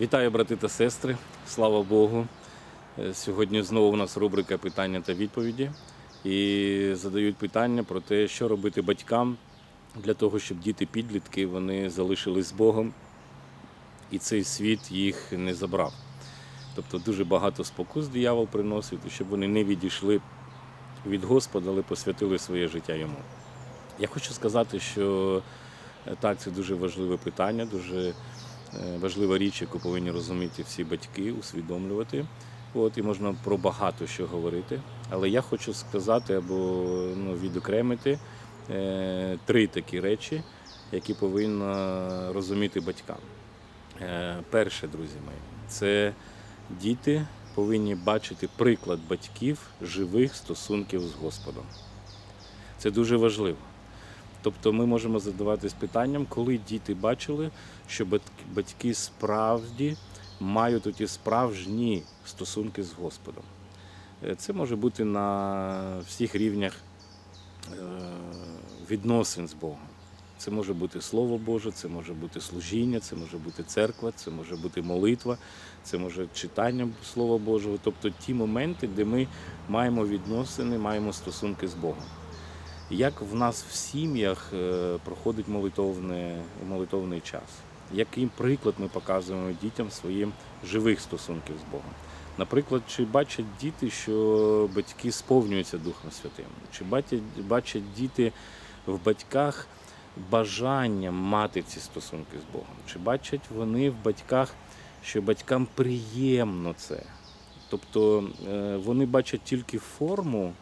Вітаю, брати та сестри. Слава Богу. Е, Сьогодні знову у нас рубрика питання та відповіді. І задають питання про те, що робити батькам для того, щоб діти-підлітки вони залишились з Богом і цей світ їх не забрав. Тобто дуже багато спокус диявол приносить, щоб вони не відійшли від Господа, але посвятили своє життя йому. Я хочу сказати, що е, так, це дуже важливе питання, дуже важлива річ, яку повинні розуміти всі батьки, усвідомлювати. От, і можна про багато що говорити. Але я хочу сказати або ну, відокремити е, три такі речі, які повинна розуміти батькам. Е, перше, друзі мої, це діти повинні бачити приклад батьків живих стосунків з Господом. Це дуже важливо. Тобто ми можемо задаватись питанням, коли діти бачили, що батьки справді мають оті справжні стосунки з Господом. Е, Це може бути на всіх рівнях е, відносин з Богом. Це може бути Слово Боже, це може бути служіння, це може бути церква, це може бути молитва, це може читання Слова Божого. Тобто ті моменти, де ми маємо відносини, маємо стосунки з Богом. Як в нас в сім'ях е, проходить молитовне, молитовний час? Який приклад ми показуємо дітям своїм живих стосунків з Богом? Наприклад, чи бачать діти, що батьки сповнюються Духом Святим? Чи бачать, бачать діти в батьках бажання мати ці стосунки з Богом? Чи бачать вони в батьках, що батькам приємно це? Тобто е, вони бачать тільки форму,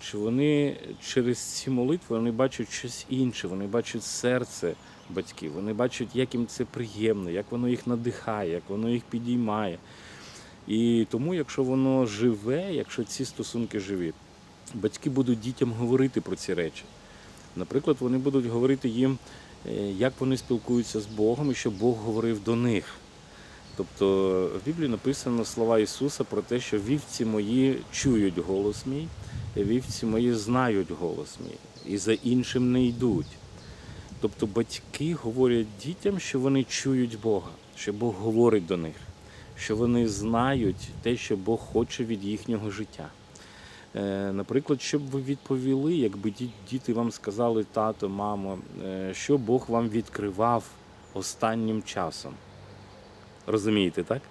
чи вони через ці молитви вони бачать щось інше, вони бачать серце батьків, вони бачать, як їм це приємно, як воно їх надихає, як воно їх підіймає. І тому, якщо воно живе, якщо ці стосунки живі, батьки будуть дітям говорити про ці речі. Наприклад, вони будуть говорити їм, е, як вони спілкуються з Богом і що Бог говорив до них. Тобто в Біблії написано слова Ісуса про те, що вівці мої чують голос мій, вівці мої знають голос мій, і за іншим не йдуть. Тобто батьки говорять дітям, що вони чують Бога, що Бог говорить до них, що вони знають те, що Бог хоче від їхнього життя. Е, Наприклад, щоб ви відповіли, якби діти вам сказали, тато, мамо, е, що Бог вам відкривав останнім часом. Розумієте, так?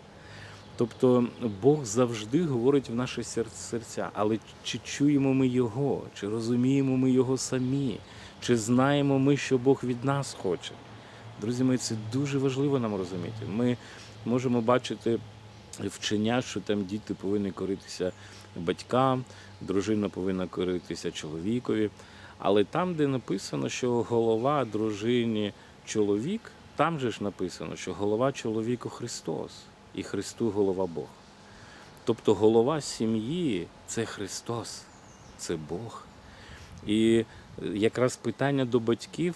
Тобто Бог завжди говорить в наші серця, але чи чуємо ми Його, чи розуміємо ми Його самі, чи знаємо ми, що Бог від нас хоче. Друзі мої, це дуже важливо нам розуміти. Ми можемо бачити вчення, що там діти повинні коритися батькам, дружина повинна коритися чоловікові. Але там, де написано, що голова дружині чоловік, там же ж написано, що голова чоловіку Христос, і Христу голова Бог. Тобто голова сім'ї це Христос, це Бог. І якраз питання до батьків,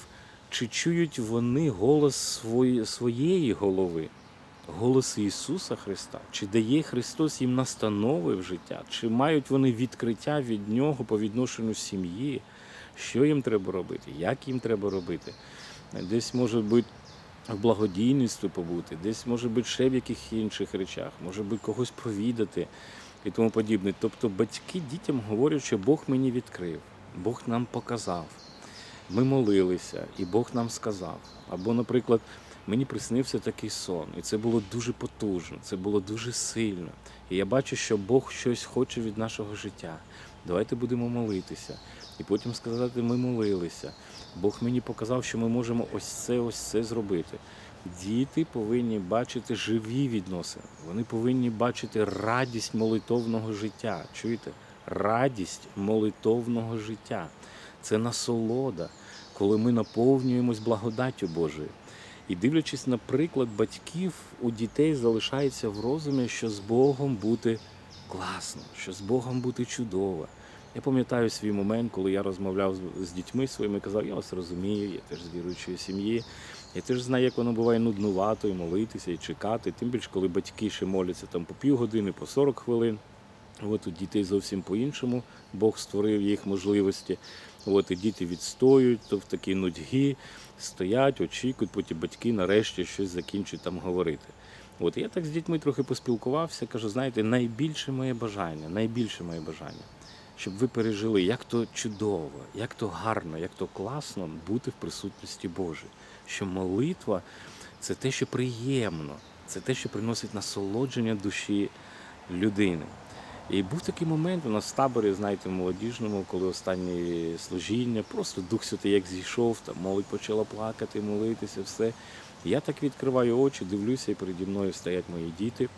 чи чують вони голос своєї голови, голос Ісуса Христа, чи дає Христос їм настанови в життя, чи мають вони відкриття від Нього по відношенню сім'ї, що їм треба робити, як їм треба робити. Десь може бути в благодійництві побути, десь може бути ще в яких інших речах, може бути когось провідати і тому подібне. Тобто батьки дітям говорять, що Бог мені відкрив, Бог нам показав. Ми молилися, і Бог нам сказав. Або, наприклад, мені приснився такий сон, і це було дуже потужно, це було дуже сильно. І я бачу, що Бог щось хоче від нашого життя. Давайте будемо молитися. І потім сказати, ми молилися. Бог мені показав, що ми можемо ось це, ось це зробити. Діти повинні бачити живі відносини. Вони повинні бачити радість молитовного життя. Чуєте? Радість молитовного життя. Це насолода, коли ми наповнюємось благодаттю Божою. І дивлячись на приклад батьків, у дітей залишається в розумі, що з Богом бути класно, що з Богом бути чудово. Я пам'ятаю свій момент, коли я розмовляв з- дітьми своїми, казав, я вас розумію, я теж з віруючої сім'ї. Я теж знаю, як воно буває нуднувато і молитися, і чекати. Тим більше, коли батьки ще моляться там по півгодини, по 40 хвилин. От у дітей зовсім по-іншому Бог створив їх можливості. От і діти відстоюють, то в такій нудьгі стоять, очікують, потім батьки нарешті щось закінчують там говорити. От я так з дітьми трохи поспілкувався, кажу, знаєте, найбільше моє бажання, найбільше моє бажання, щоб ви пережили, як то чудово, як то гарно, як то класно бути в присутності Божій. Що молитва це те, що приємно, це те, що приносить насолодження душі людини. І був такий момент у нас в таборі, знаєте, в молодіжному, коли останні служіння, просто Дух Святий як зійшов, там молодь почала плакати, молитися, все. Я так відкриваю очі, дивлюся, і переді мною стоять мої діти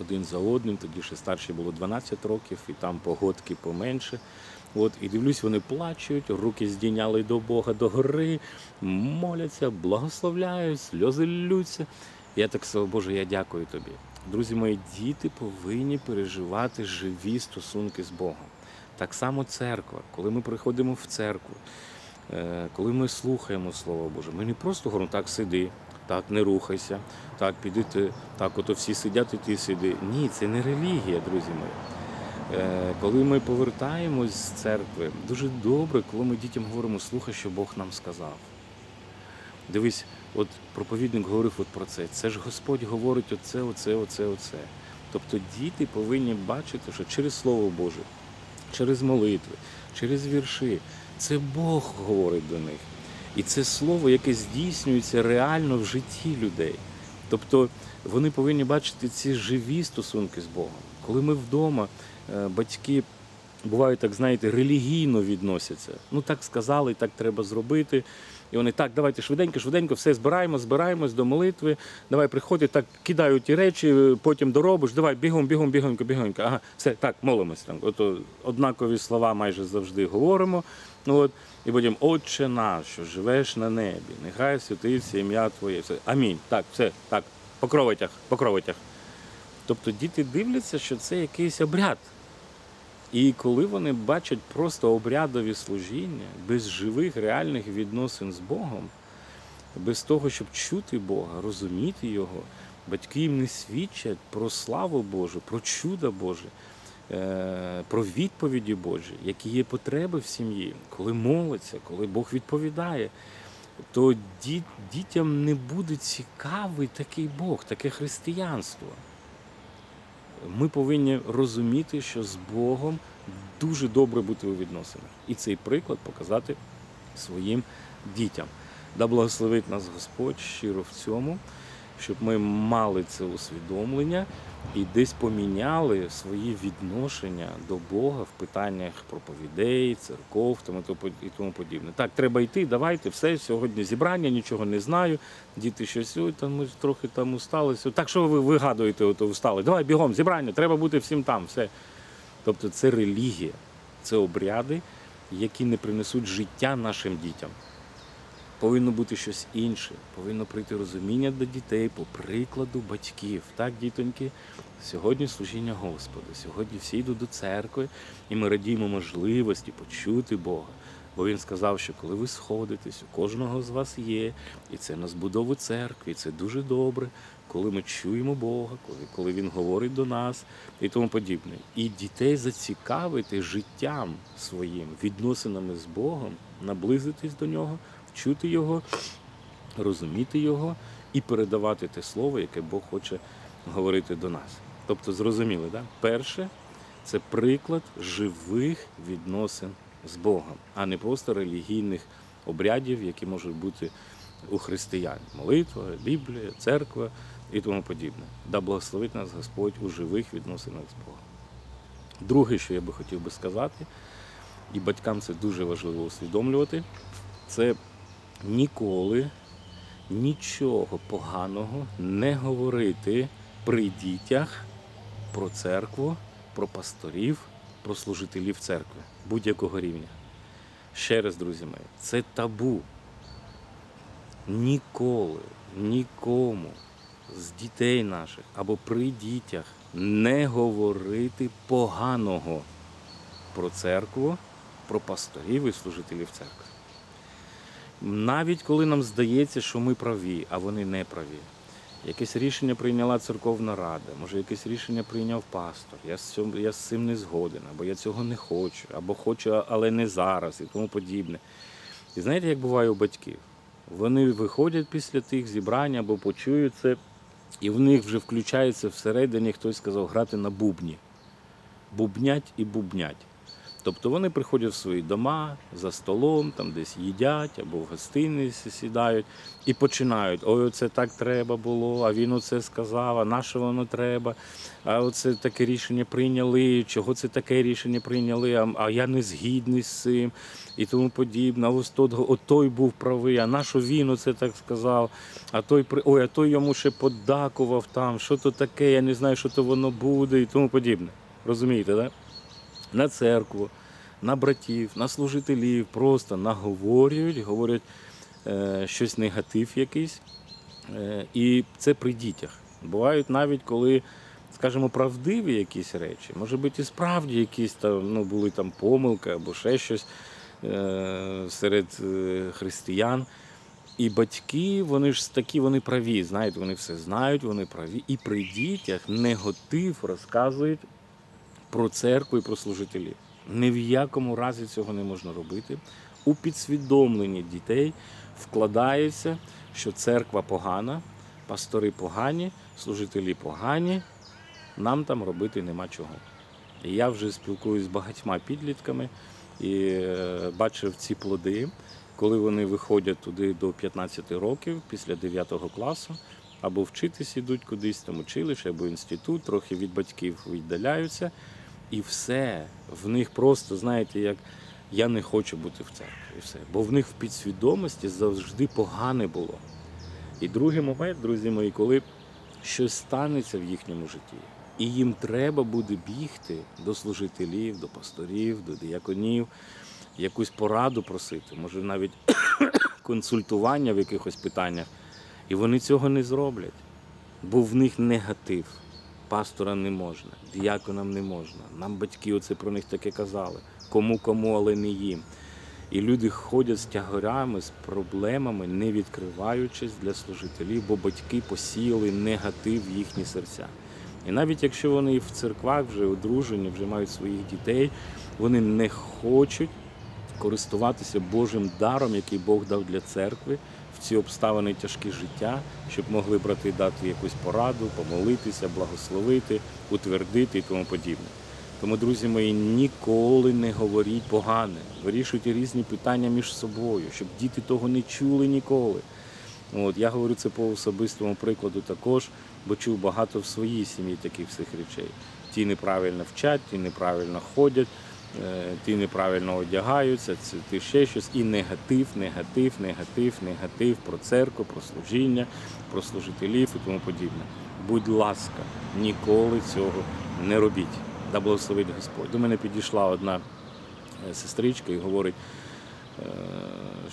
один за одним. Тоді ще старші було 12 років, і там погодки поменше. От, і дивлюсь, вони плачуть, руки здійняли до Бога до гори, моляться, благословляють, сльози ллються. Я так сказав, Боже, я дякую тобі. Друзі мої, діти повинні переживати живі стосунки з Богом. Так само церква, коли ми приходимо в церкву, е, коли ми слухаємо Слово Боже, ми не просто говоримо, так сиди, так не рухайся, так піди ти, так ото всі сидять і ти сиди. Ні, це не релігія, друзі мої. Е, Коли ми повертаємось з церкви, дуже добре, коли ми дітям говоримо, слухай, що Бог нам сказав. Дивись, от проповідник говорив от про це. Це ж Господь говорить оце, оце, оце, оце. Тобто діти повинні бачити, що через Слово Боже, через молитви, через вірші, це Бог говорить до них. І це слово, яке здійснюється реально в житті людей. Тобто вони повинні бачити ці живі стосунки з Богом. Коли ми вдома, е, батьки бувають, так знаєте, релігійно відносяться. Ну так сказали, так треба зробити. І вони так, давайте швиденько, швиденько, все збираємо, збираємось до молитви. Давай приходять, так кидають ті речі, потім доробиш. Давай бігом, бігом, бігонько, бігонько. Ага, все так, молимось там. Ото однакові слова майже завжди говоримо. Ну от і потім, Отче наш, що живеш на небі, нехай святиться ім'я Твоє. Все. Амінь. Так, все, так, по кровотях, по. Тобто діти дивляться, що це якийсь обряд. І коли вони бачать просто обрядові служіння без живих реальних відносин з Богом, без того, щоб чути Бога, розуміти Його, батьки їм не свідчать про славу Божу, про чудо Боже, про відповіді Божі, які є потреби в сім'ї, коли моляться, коли Бог відповідає, то ді- дітям не буде цікавий такий Бог, таке християнство. Ми повинні розуміти, що з Богом дуже добре бути у відносинах. І цей приклад показати своїм дітям. Да благословить нас Господь щиро в цьому, щоб ми мали це усвідомлення і десь поміняли свої відношення до Бога в питаннях проповідей, церков і тому подібне. Так, треба йти, давайте, все, сьогодні зібрання, нічого не знаю. Діти щось, ой, там ми трохи там устали. все. Так що ви вигадуєте, ото устали? Давай бігом, зібрання, треба бути всім там. все. Тобто це релігія, це обряди, які не принесуть життя нашим дітям. Повинно бути щось інше, повинно прийти розуміння до дітей по прикладу батьків. Так, дітоньки, сьогодні служіння Господу, сьогодні всі йдуть до церкви, і ми радіємо можливості почути Бога. Бо він сказав, що коли ви сходитесь, у кожного з вас є, і це на збудову церкви, і це дуже добре, коли ми чуємо Бога, коли, коли Він говорить до нас і тому подібне. І дітей зацікавити життям своїм, відносинами з Богом, наблизитись до нього, вчути Його, розуміти Його і передавати те слово, яке Бог хоче говорити до нас. Тобто, зрозуміли, да? перше це приклад живих відносин з Богом, а не просто релігійних обрядів, які можуть бути у християн. Молитва, Біблія, церква і тому подібне. Да благословить нас Господь у живих відносинах з Богом. Друге, що я би хотів би сказати, і батькам це дуже важливо усвідомлювати, це ніколи нічого поганого не говорити при дітях про церкву, про пасторів, про служителів церкви будь-якого рівня. Ще раз, друзі мої, це табу. Ніколи, нікому з дітей наших або при дітях не говорити поганого про церкву, про пасторів і служителів церкви. Навіть коли нам здається, що ми праві, а вони не праві. Якесь рішення прийняла церковна рада, може, якесь рішення прийняв пастор. Я з, цьому, я з цим не згоден, або я цього не хочу, або хочу, але не зараз і тому подібне. І знаєте, як буває у батьків? Вони виходять після тих зібрань або почують це, і в них вже включається всередині, хтось сказав, грати на бубні. Бубнять і бубнять. Тобто вони приходять в свої дома за столом, там десь їдять або в гостиниці сідають і починають: ой, оце так треба було, а він оце сказав, а на що воно треба, а оце таке рішення прийняли, чого це таке рішення прийняли, а, я не згідний з цим і тому подібне. А ось тот, от той був правий, а на що він оце так сказав, а той ой, а той йому ще подакував там, що то таке, я не знаю, що то воно буде, і тому подібне. Розумієте, так? Да? На церкву, на братів, на служителів, просто наговорюють, говорять е, щось негатив якийсь. Е, і це при дітях. Бувають навіть коли, скажімо, правдиві якісь речі, може бути і справді якісь там ну, були там помилки або ще щось е, серед християн. І батьки, вони ж такі, вони праві, знаєте, вони все знають, вони праві. І при дітях негатив розказують про церкву і про служителів. Ні в якому разі цього не можна робити. У підсвідомленні дітей вкладається, що церква погана, пастори погані, служителі погані, нам там робити нема чого. І я вже спілкуюся з багатьма підлітками і е, бачив ці плоди, коли вони виходять туди до 15 років після 9 класу, або вчитись ідуть кудись там училище, або інститут, трохи від батьків віддаляються. І все. В них просто, знаєте, як я не хочу бути в церкві. І все. Бо в них в підсвідомості завжди погане було. І другий момент, друзі мої, коли щось станеться в їхньому житті, і їм треба буде бігти до служителів, до пасторів, до дияконів, якусь пораду просити, може навіть консультування в якихось питаннях. І вони цього не зроблять, бо в них негатив. Пастора не можна, діяконам не можна. Нам батьки оце про них таке казали. Кому кому, але не їм. І люди ходять з тягарями, з проблемами, не відкриваючись для служителів, бо батьки посіяли негатив в їхні серця. І навіть якщо вони в церквах вже одружені, вже мають своїх дітей, вони не хочуть користуватися Божим даром, який Бог дав для церкви ці обставини тяжкі життя, щоб могли брати дати якусь пораду, помолитися, благословити, утвердити і тому подібне. Тому, друзі мої, ніколи не говоріть погане, вирішуйте різні питання між собою, щоб діти того не чули ніколи. От, Я говорю це по особистому прикладу також, бо чув багато в своїй сім'ї таких всіх речей. Ті неправильно вчать, ті неправильно ходять, е, ті неправильно одягаються, ти ще щось. І негатив, негатив, негатив, негатив про церкву, про служіння, про служителів і тому подібне. Будь ласка, ніколи цього не робіть. Да благословить Господь. До мене підійшла одна е, сестричка і говорить, е,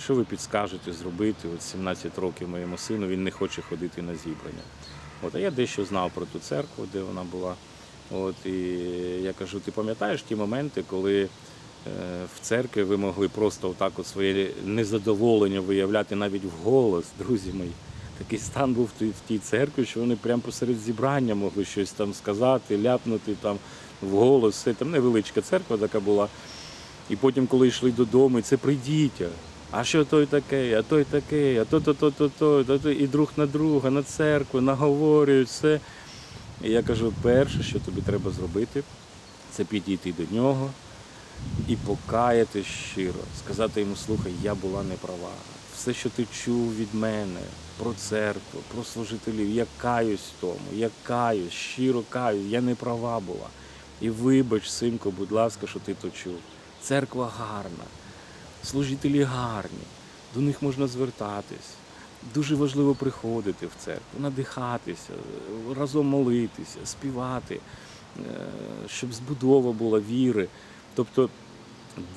що ви підскажете зробити? От 17 років моєму сину, він не хоче ходити на зібрання. От, а я дещо знав про ту церкву, де вона була. От, і я кажу, ти пам'ятаєш ті моменти, коли е, в церкві ви могли просто отак от своє незадоволення виявляти навіть в голос, друзі мої. Такий стан був в тій- церкві, що вони прямо посеред зібрання могли щось там сказати, ляпнути там в голос. Це там невеличка церква така була. І потім, коли йшли додому, це при дітях. А що той такий, а той такий, а то, то, то, то, то, і друг на друга, на церкву, наговорюють все. І я кажу, перше, що тобі треба зробити, це підійти до нього і покаяти щиро, сказати йому, слухай, я була неправа. Все, що ти чув від мене про церкву, про служителів, я каюсь тому, я каюсь, щиро каюсь, я не права була. І вибач, синку, будь ласка, що ти то чув. Церква гарна, служителі гарні, до них можна звертатись. Дуже важливо приходити в церкву, надихатися, разом молитися, співати, е, щоб збудова була віри. Тобто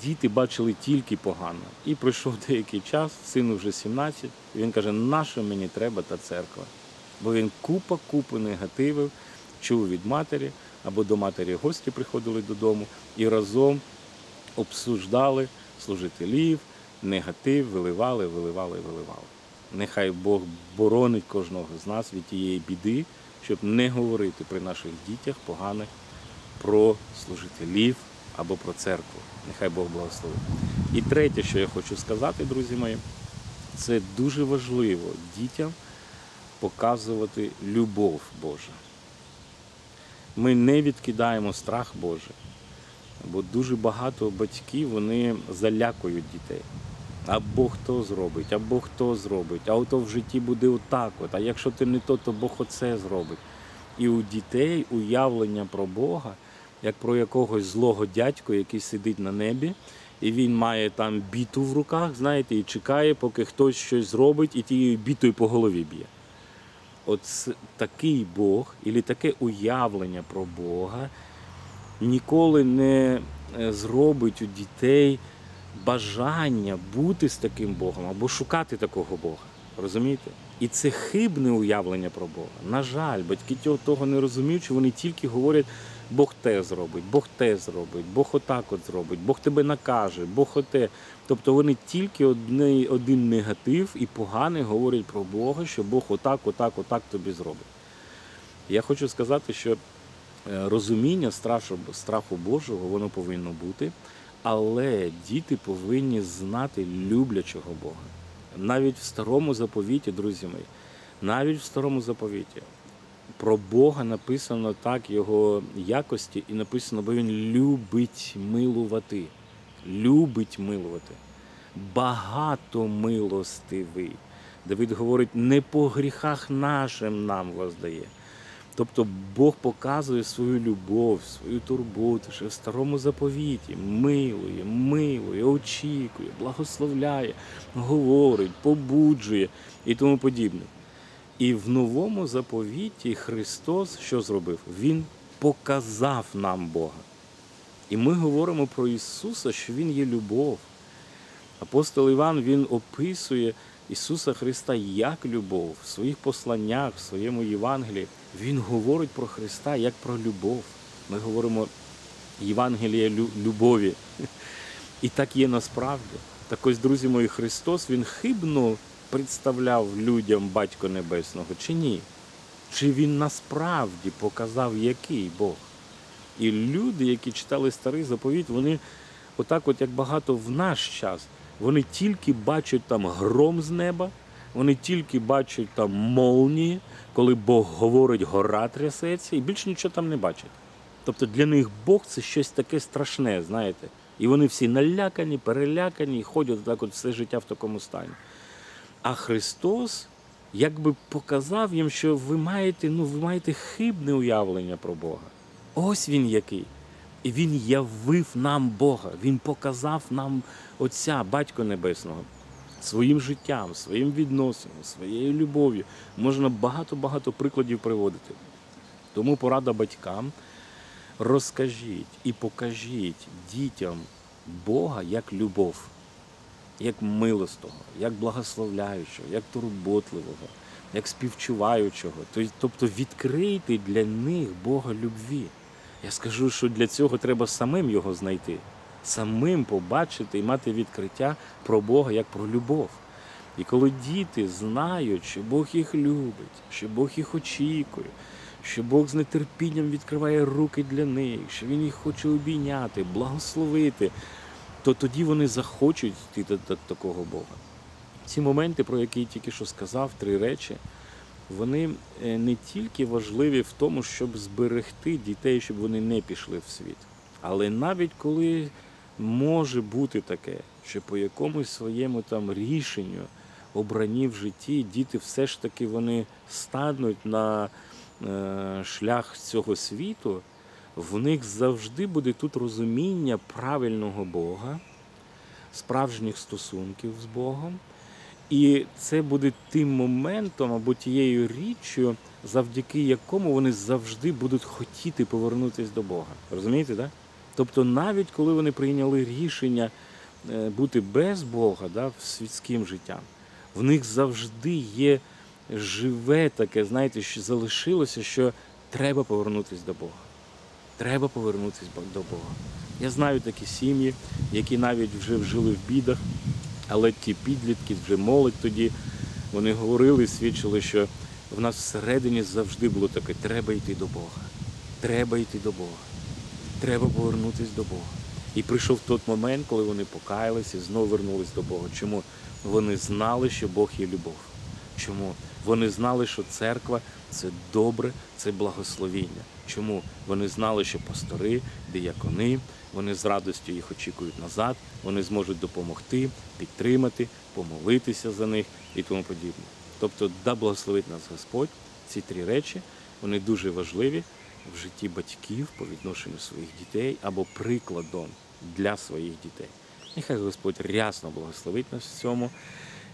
діти бачили тільки погано. І пройшов деякий час, сину вже 17, і він каже, нащо мені треба та церква? Бо він купа купи негативів чув від матері, або до матері гості приходили додому і разом обсуждали служителів, негатив, виливали, виливали, виливали. Нехай Бог боронить кожного з нас від тієї біди, щоб не говорити при наших дітях погане про служителів або про церкву. Нехай Бог благословить. І третє, що я хочу сказати, друзі мої, це дуже важливо дітям показувати любов Божу. Ми не відкидаємо страх Божий, бо дуже багато батьків вони залякують дітей. Або хто зробить, або хто зробить, а ото в житті буде отак. От, а якщо ти не то, то Бог оце зробить. І у дітей уявлення про Бога, як про якогось злого дядька, який сидить на небі, і він має там біту в руках, знаєте, і чекає, поки хтось щось зробить, і тією бітою по голові б'є. От такий Бог, і таке уявлення про Бога ніколи не е, зробить у дітей бажання бути з таким Богом або шукати такого Бога. Розумієте? І це хибне уявлення про Бога. На жаль, батьки того не розуміють, що вони тільки говорять, Бог те зробить, Бог те зробить, Бог отак от зробить, Бог тебе накаже, Бог оте. Тобто вони тільки одне, один негатив і погане говорять про Бога, що Бог отак, отак, отак тобі зробить. Я хочу сказати, що е, розуміння страху, страху Божого воно повинно бути, але діти повинні знати люблячого Бога. Навіть в старому заповіті, друзі мої, навіть в старому заповіті про Бога написано так, його якості, і написано, бо він любить милувати. Любить милувати. Багато милостивий. Давид говорить, не по гріхах нашим нам воздає. Тобто Бог показує свою любов, свою турботу, що в старому заповіті милує, милує, очікує, благословляє, говорить, побуджує і тому подібне. І в новому заповіті Христос що зробив? Він показав нам Бога. І ми говоримо про Ісуса, що Він є любов. Апостол Іван він описує Ісуса Христа як любов в своїх посланнях, в своєму Євангелії. Він говорить про Христа як про любов. Ми говоримо Євангелія любові. І так є насправді. Так ось, друзі мої, Христос Він хибно представляв людям Батько Небесного чи ні? Чи він насправді показав, який Бог? І люди, які читали старий заповіт, вони отак, от як багато в наш час, вони тільки бачать там гром з неба, вони тільки бачать там молнії, коли Бог говорить, гора трясеться, і більше нічого там не бачать. Тобто для них Бог це щось таке страшне, знаєте. І вони всі налякані, перелякані і ходять так от все життя в такому стані. А Христос якби показав їм, що ви маєте, ну, ви маєте хибне уявлення про Бога. Ось він який. І він явив нам Бога, він показав нам Отця, Батько Небесного, своїм життям, своїм відносинами, своєю любов'ю. Можна багато-багато прикладів приводити. Тому порада батькам розкажіть і покажіть дітям Бога як любов, як милостого, як благословляючого, як турботливого, як співчуваючого. Тобто відкрийте для них Бога любві. Я скажу, що для цього треба самим його знайти, самим побачити і мати відкриття про Бога як про любов. І коли діти знають, що Бог їх любить, що Бог їх очікує, що Бог з нетерпінням відкриває руки для них, що Він їх хоче обійняти, благословити, то тоді вони захочуть йти до, такого Бога. Ці моменти, про які я тільки що сказав, три речі, вони е, не тільки важливі в тому, щоб зберегти дітей, щоб вони не пішли в світ. Але навіть коли може бути таке, що по якомусь своєму там рішенню, обранні в житті, діти все ж таки вони стануть на е, шлях цього світу, в них завжди буде тут розуміння правильного Бога, справжніх стосунків з Богом. І це буде тим моментом або тією річчю, завдяки якому вони завжди будуть хотіти повернутися до Бога. Розумієте, так? Тобто, навіть коли вони прийняли рішення е, бути без Бога да, світським життям, в них завжди є живе таке, знаєте, що залишилося, що треба повернутися до Бога. Треба повернутися до Бога. Я знаю такі сім'ї, які навіть вже жили в бідах, але ті підлітки, вже молодь тоді, вони говорили, свідчили, що в нас всередині завжди було таке: треба йти до Бога, треба йти до Бога, треба повернутися до Бога. І прийшов той момент, коли вони покаялися і знову вернулись до Бога. Чому? Вони знали, що Бог є любов. Чому? Вони знали, що церква це добре, це благословіння. Чому? Вони знали, що пастори, диякони, вони з радістю їх очікують назад, вони зможуть допомогти, підтримати, помолитися за них і тому подібне. Тобто, да благословить нас Господь, ці три речі, вони дуже важливі в житті батьків по відношенню своїх дітей або прикладом для своїх дітей. Нехай Господь рясно благословить нас в цьому.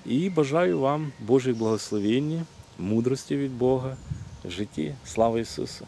І бажаю вам Божих благословінь, мудрості від Бога житті. Слава Ісусу!